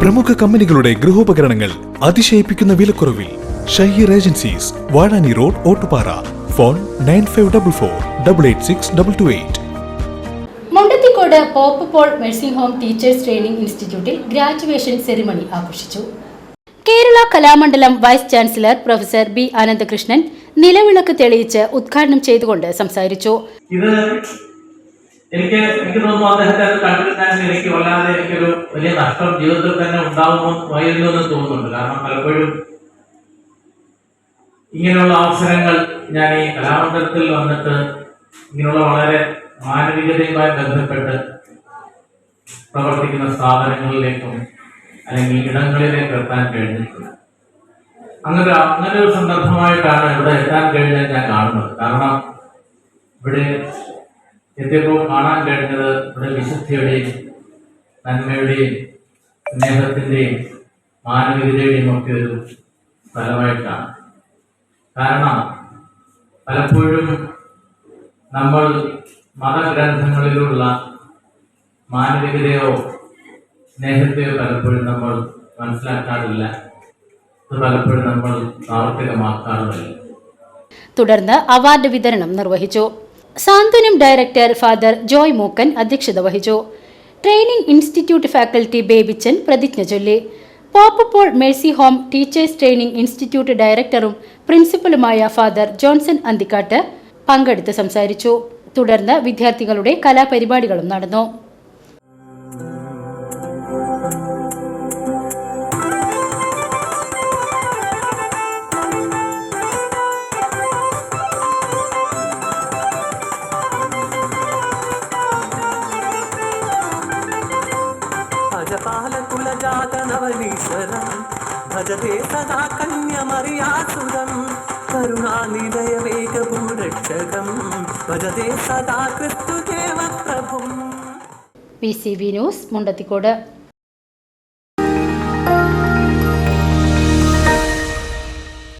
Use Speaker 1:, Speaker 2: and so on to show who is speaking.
Speaker 1: പ്രമുഖ കമ്പനികളുടെ ഗൃഹോപകരണങ്ങൾ അതിശയിപ്പിക്കുന്ന വിലക്കുറവിൽ Shaheer agencies Vazhani road Ottupara. Phone nine five double four double eight six double two eight.
Speaker 2: Mundathikode Pope Paul nursing home teachers training ഇൻസ്റ്റിറ്റ്യൂട്ടിൽ graduation ceremony ആഘോഷിച്ചു. Kerala Kalamandalam vice chancellor professor B Ananthakrishnan നിലവിളക്ക് തെളിയിച്ച് ഉദ്ഘാടനം ചെയ്തുകൊണ്ട് സംസാരിച്ചു.
Speaker 3: ഇത് എനിക്ക് എനിക്ക് തോന്നുന്നു അദ്ദേഹത്തെ അത് കണ്ടിരുന്നെങ്കിൽ എനിക്ക് വല്ലാതെ എനിക്കൊരു വലിയ നഷ്ടം ജീവിതത്തിൽ തന്നെ ഉണ്ടാവുമോ വൈകുന്നു എന്ന് തോന്നുന്നുണ്ട്. കാരണം പലപ്പോഴും ഇങ്ങനെയുള്ള അവസരങ്ങൾ ഞാൻ ഈ കലാമണ്ഡലത്തിൽ വന്നിട്ട് ഇങ്ങനെയുള്ള വളരെ മാനവികതയുമായി ബന്ധപ്പെട്ട് പ്രവർത്തിക്കുന്ന സ്ഥാപനങ്ങളിലേക്കും അല്ലെങ്കിൽ ഇടങ്ങളിലേക്ക് എത്താൻ കഴിഞ്ഞിട്ടുണ്ട് അങ്ങനെ അങ്ങനെ ഒരു സന്ദർഭമായിട്ടാണ് ഇവിടെ എത്താൻ കഴിഞ്ഞത് ഞാൻ കാണുന്നത്. കാരണം ഇവിടെ എത്തിയപ്പോൾ കാണാൻ കഴിഞ്ഞത് ഇവിടെ വിശുദ്ധിയുടെയും നന്മയുടെയും സ്നേഹത്തിന്റെയും മാനവികതയുടെയും ഒക്കെ ഒരു സ്ഥലമായിട്ടാണ് കാരണം പലപ്പോഴും നമ്മൾ മതഗ്രന്ഥങ്ങളിലുള്ള മാനവികതയോ സ്നേഹത്തെയോ പലപ്പോഴും നമ്മൾ മനസ്സിലാക്കാറില്ല. അത് പലപ്പോഴും നമ്മൾ പ്രാവർത്തികമാക്കാറുമില്ല.
Speaker 2: തുടർന്ന് അവാർഡ് വിതരണം നിർവഹിച്ചു. സാന്ത്വനം ഡയറക്ടർ ഫാദർ ജോയ് മൂക്കൻ അധ്യക്ഷത വഹിച്ചു. ട്രെയിനിംഗ് ഇൻസ്റ്റിറ്റ്യൂട്ട് ഫാക്കൽറ്റി ബേബിച്ചൻ പ്രതിജ്ഞ ചൊല്ലി. Pope Paul mercy home teachers training institute ഡയറക്ടറും പ്രിൻസിപ്പലുമായ ഫാദർ ജോൺസൺ അന്തിക്കാട്ട് പങ്കെടുത്ത് സംസാരിച്ചു. തുടർന്ന് വിദ്യാർത്ഥികളുടെ കലാപരിപാടികളും നടന്നു.
Speaker 4: ഭജപാലകുലജാതനവനീശ്വരം ഭജതേ സദാ കന്യമറിയാസുരം കരുണാനിലയവേഗഭൂരക്ഷകം ഭജതേ സദാ ക്രിസ്തുദേവ പ്രഭും
Speaker 2: P C B news Mundathikode.